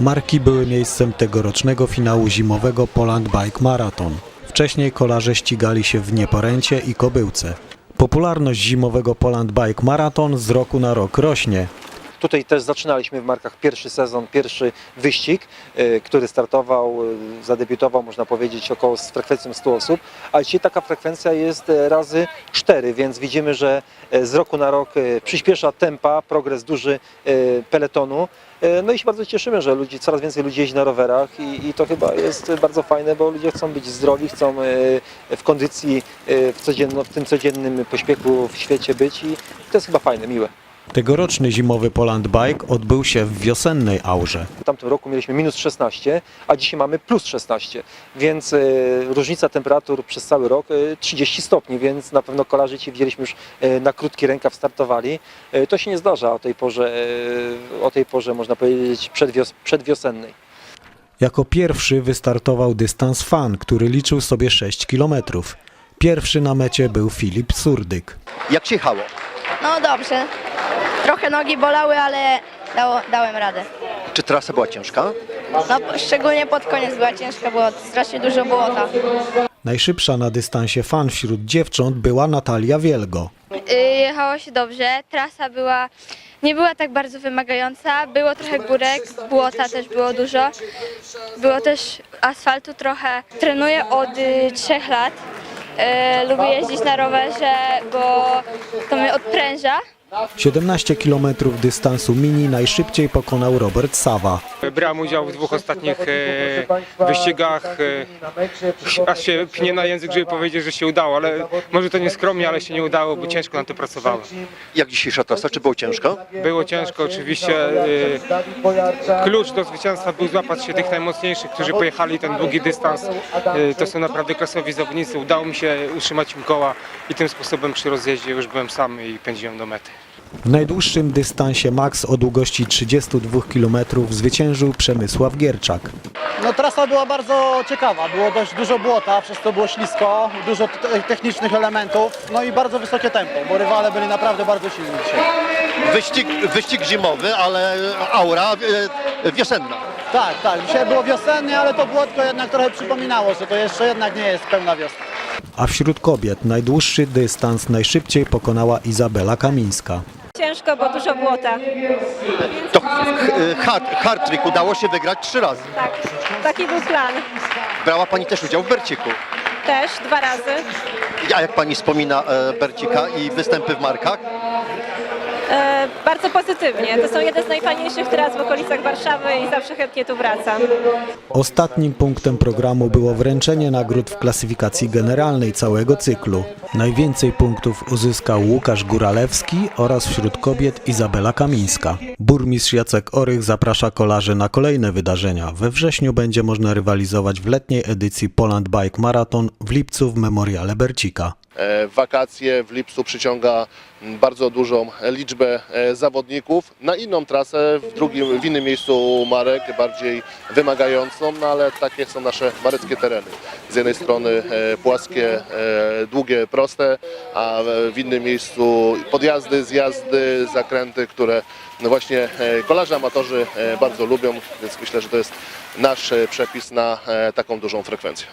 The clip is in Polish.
Marki były miejscem tegorocznego finału zimowego Poland Bike Marathon. Wcześniej kolarze ścigali się w Nieporęcie i Kobyłce. Popularność zimowego Poland Bike Marathon z roku na rok rośnie. Tutaj też zaczynaliśmy w markach pierwszy sezon, pierwszy wyścig, e, który startował, e, zadebiutował można powiedzieć około z frekwencją 100 osób, a dzisiaj taka frekwencja jest e, razy 4, więc widzimy, że z roku na rok przyspiesza tempa, progres duży peletonu. No i się bardzo cieszymy, że ludzi, coraz więcej ludzi jeździ na rowerach i, i to chyba jest bardzo fajne, bo ludzie chcą być zdrowi, chcą w kondycji, w, w tym codziennym pośpiechu w świecie być i to jest chyba fajne, miłe. Tegoroczny zimowy Poland Bike odbył się w wiosennej aurze. W tamtym roku mieliśmy minus 16, a dzisiaj mamy plus 16, więc e, różnica temperatur przez cały rok e, 30 stopni, więc na pewno kolarze ci widzieliśmy już e, na krótki rękaw startowali. E, to się nie zdarza o tej porze, e, o tej porze można powiedzieć przedwios przedwiosennej. Jako pierwszy wystartował dystans fan, który liczył sobie 6 km. Pierwszy na mecie był Filip Surdyk. Jak się jechało? No dobrze. Trochę nogi bolały, ale dało, dałem radę. Czy trasa była ciężka? No, szczególnie pod koniec była ciężka, było strasznie dużo błota. Najszybsza na dystansie fan wśród dziewcząt była Natalia Wielgo. Y, Jechało się dobrze, trasa była, nie była tak bardzo wymagająca, było trochę górek, błota też było dużo, było też asfaltu trochę. Trenuję od y, trzech lat, Y, lubię jeździć na rowerze, bo to mnie odpręża. 17 km dystansu mini najszybciej pokonał Robert Sawa. Brałem udział w dwóch ostatnich e, wyścigach. E, aż się pnie na język, żeby powiedzieć, że się udało, ale może to nie skromnie, ale się nie udało, bo ciężko na to pracowałem. Jak dzisiejsza trasa? Czy było ciężko? Było ciężko oczywiście. E, klucz do zwycięstwa był złapać się tych najmocniejszych, którzy pojechali ten długi dystans. E, to są naprawdę klasowi zawodnicy. Udało mi się utrzymać im koła i tym sposobem przy rozjeździe już byłem sam i pędziłem do mety. W najdłuższym dystansie max o długości 32 km zwyciężył Przemysław Gierczak. No trasa była bardzo ciekawa, było dość dużo błota, przez to było ślisko, dużo te- technicznych elementów, no i bardzo wysokie tempo, bo rywale byli naprawdę bardzo silni dzisiaj. Wyścig, wyścig zimowy, ale aura e, wiosenna. Tak, tak, dzisiaj było wiosennie, ale to błotko jednak trochę przypominało, że to jeszcze jednak nie jest pełna wiosna. A wśród kobiet najdłuższy dystans najszybciej pokonała Izabela Kamińska. Ciężko, bo dużo błota. To hard, trick udało się wygrać trzy razy. Tak, taki był plan. Brała Pani też udział w Berciku. Też dwa razy. A jak Pani wspomina e, Bercika i występy w markach? E, bardzo pozytywnie. To są jedne z najfajniejszych tras w okolicach Warszawy i zawsze chętnie tu wracam. Ostatnim punktem programu było wręczenie nagród w klasyfikacji generalnej całego cyklu. Najwięcej punktów uzyskał Łukasz Góralewski oraz wśród kobiet Izabela Kamińska. Burmistrz Jacek Orych zaprasza kolarzy na kolejne wydarzenia. We wrześniu będzie można rywalizować w letniej edycji Poland Bike Marathon w lipcu w Memoriale Bercika. E, wakacje w lipcu przyciąga bardzo dużą liczbę e, zawodników na inną trasę, w, drugim, w innym miejscu marek, bardziej wymagającą, no ale takie są nasze mareckie tereny. Z jednej strony e, płaskie, długie, proste, a w innym miejscu podjazdy, zjazdy, zakręty, które no właśnie kolarze amatorzy bardzo lubią, więc myślę, że to jest nasz przepis na taką dużą frekwencję.